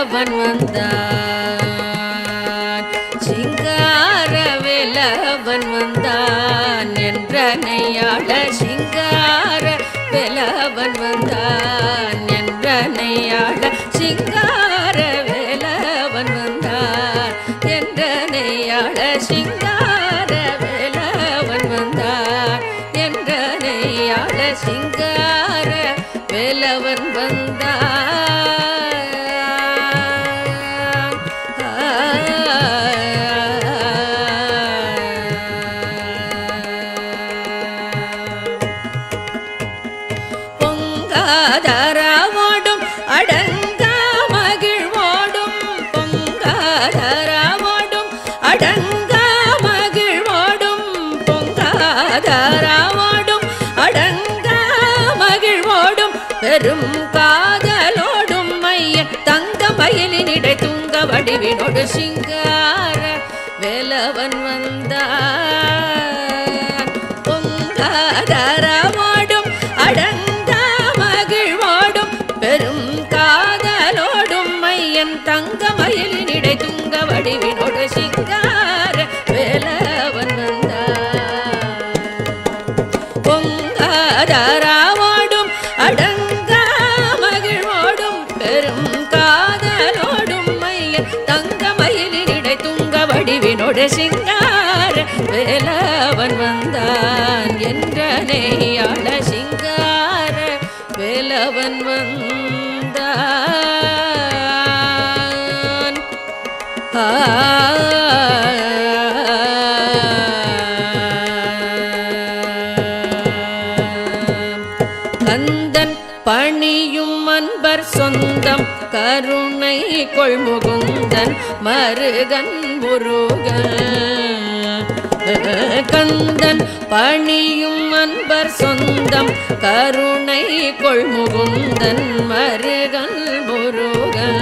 வேலவன் வந்தான். சிங்கார வேலவன் வந்தான். என்றனையாள சிங்கார வேலவன் வந்தான். என்றனையாள சிங்கார வேலவன் வந்தான். என்றனையாள சிங்கார வேலவன் வந்தான். என்றனையாள சிங்கார வேலவன் வந்தான். பொங்காதராவோடும் அடங்கா மகிழ்வோடும் பொங்காதராவோடும் அடங்கா மகிழ்வோடும் பொங்காதராவோடும் அடங்கா மகிழ்வோடும் பெரும் காதலோடும் மையன் தங்க மயிலினிடை துங்க வடிவினோடு சிங்கார வேலவன் வந்தார். பொங்காதரவோடும் தங்க மயிலினிடை துங்க வடிவினோட சிங்கார வேலவன் வந்தான் என்றனையாள சிங்கார வேலவன் வந்தான். கந்தன் பணியும் அன்பர் சொந்தம் கருணை கொள்முகுந்தன் மருகன் முருகன். கந்தன் பணியும் அன்பர் சொந்தம் கருணை கொள்முகுந்தன் மருகன் முருகன்.